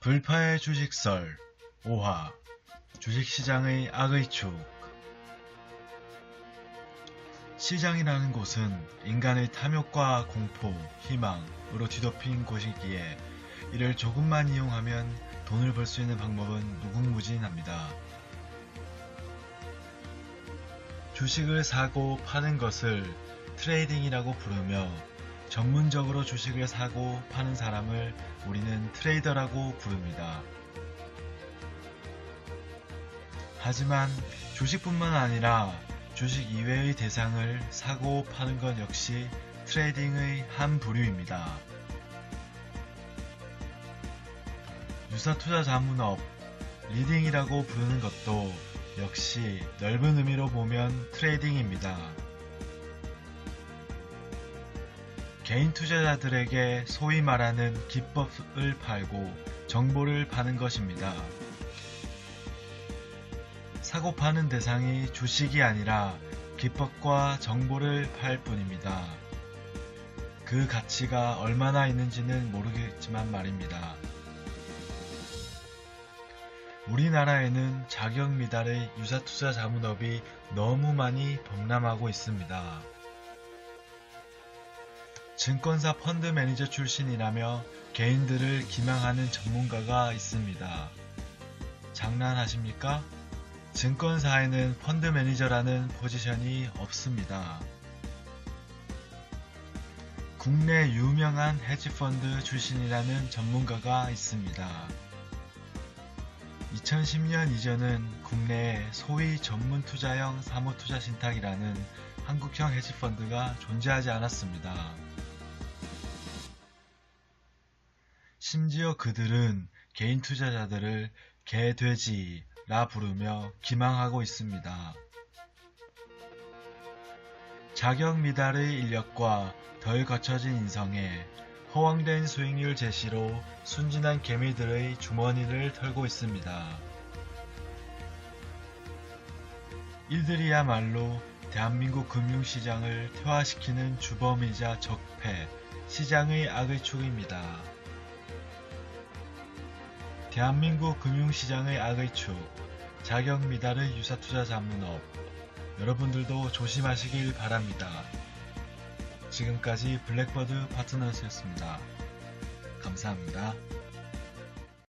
불파의 주식설 5화 주식시장의 악의 축 시장이라는 곳은 인간의 탐욕과 공포, 희망으로 뒤덮인 곳이기에 이를 조금만 이용하면 돈을 벌 수 있는 방법은 무궁무진합니다. 주식을 사고 파는 것을 트레이딩이라고 부르며 전문적으로 주식을 사고 파는 사람을 우리는 트레이더라고 부릅니다. 하지만 주식뿐만 아니라 주식 이외의 대상을 사고 파는 것 역시 트레이딩의 한 부류입니다. 유사투자 자문업, 리딩이라고 부르는 것도 역시 넓은 의미로 보면 트레이딩입니다. 개인 투자자들에게 소위 말하는 기법을 팔고 정보를 파는 것입니다. 사고 파는 대상이 주식이 아니라 기법과 정보를 팔 뿐입니다. 그 가치가 얼마나 있는지는 모르겠지만 말입니다. 우리나라에는 자격 미달의 유사투자 자문업이 너무 많이 범람하고 있습니다. 증권사 펀드 매니저 출신이라며 개인들을 기망하는 전문가가 있습니다. 장난하십니까? 증권사에는 펀드 매니저라는 포지션이 없습니다. 국내 유명한 헤지펀드 출신이라는 전문가가 있습니다. 2010년 이전은 국내에 소위 전문 투자형 사모 투자 신탁이라는 한국형 헤지펀드가 존재하지 않았습니다. 심지어 그들은 개인 투자자들을 개돼지라 부르며 기망하고 있습니다. 자격 미달의 인력과 덜 거쳐진 인성에 허황된 수익률 제시로 순진한 개미들의 주머니를 털고 있습니다. 이들이야말로 대한민국 금융시장을 퇴화시키는 주범이자 적폐, 시장의 악의 축입니다. 대한민국 금융시장의 악의 축, 자격 미달의 유사투자 자문업, 여러분들도 조심하시길 바랍니다. 지금까지 블랙버드 파트너스였습니다. 감사합니다.